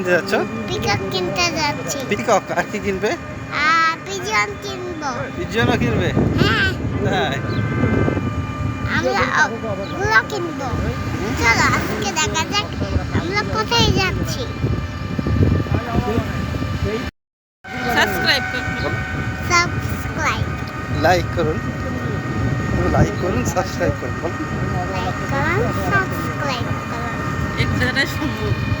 কিনতে যাচ্ছ? পিকক কিনতে যাচ্ছি। পিকক আর কি কিনবে? আর পিজন কিনবো। পিজনও কিনবে? হ্যাঁ। তাই আমরা ওগুলো কিনবো। চলো আজকে দেখা যাক আমরা কোথায় যাচ্ছি। সাবস্ক্রাইব করুন সাবস্ক্রাইব লাইক করুন। লাইক করুন সাবস্ক্রাইব করুন লাইক করুন সাবস্ক্রাইব করুন। এটা দাও,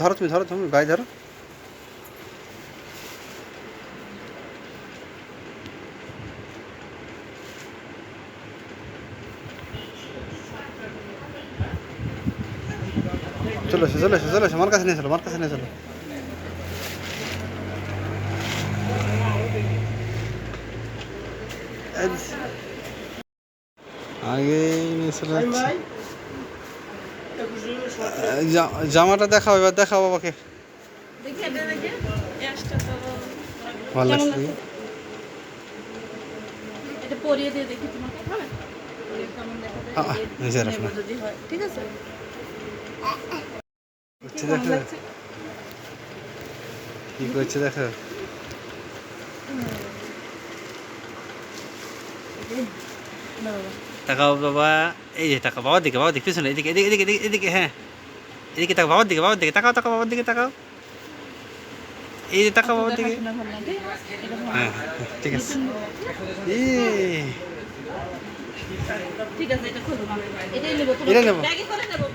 ধরো তুমি ধরো তুমি, গায়ে ধরো। চলো এসো চলো এসো চলো এসো আমার কাছে নিয়ে চলো আমার কাছে নিয়ে চলো। আগে নিয়ে চলে যাচ্ছি। জামাটা দেখাও এবার দেখাও বাবাকে ভালো লাগছে হয় ঠিক আছে করছে দেখো কি করছে দেখো না বাবা তাকাও বাবা এই যে তাকাও বাবার দিকে বাবার দিকে পিছনে এদিকে এদিকে এদিকে এদিকে এদিকে হ্যাঁ এদিকে তাকাও বাবার দিকে বাবার দিকে তাকাও তাকাও বাবার দিকে তাকাও এই যে তাকাও বাবার দিকে। হ্যাঁ ঠিক আছে।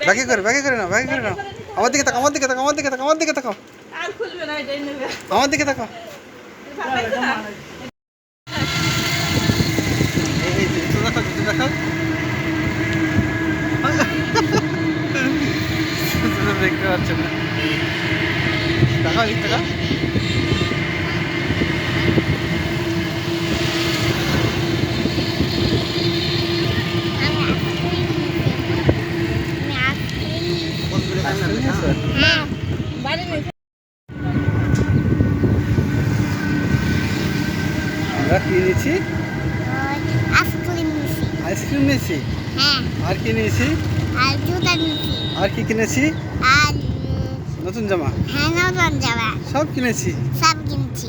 ব্যাগে করে ব্যাগে করে নাও ব্যাগে করে নাও আমার দিকে তাকাও আমার দিকে তাকাও আমার দিকে তাকাও আমার দিকে তাকাও না আমার দিকে তাকাও ভালো লাগছে না? এই এই জুতো দেখাও জুতো দেখাও জুতো দেখতে পাচ্ছ না। হ্যাঁ বাড়ি নেই আমরা কি নিয়েছি? আইসক্রিম নিছি আইসক্রিম নিয়েছি? হ্যাঁ। আর কি নিয়েছি? আর জুতা নিয়েছি আর কি কিনেছি? আর নতুন জামা? হ্যাঁ নতুন জামা। সব কিনেছি। সব কিনছি।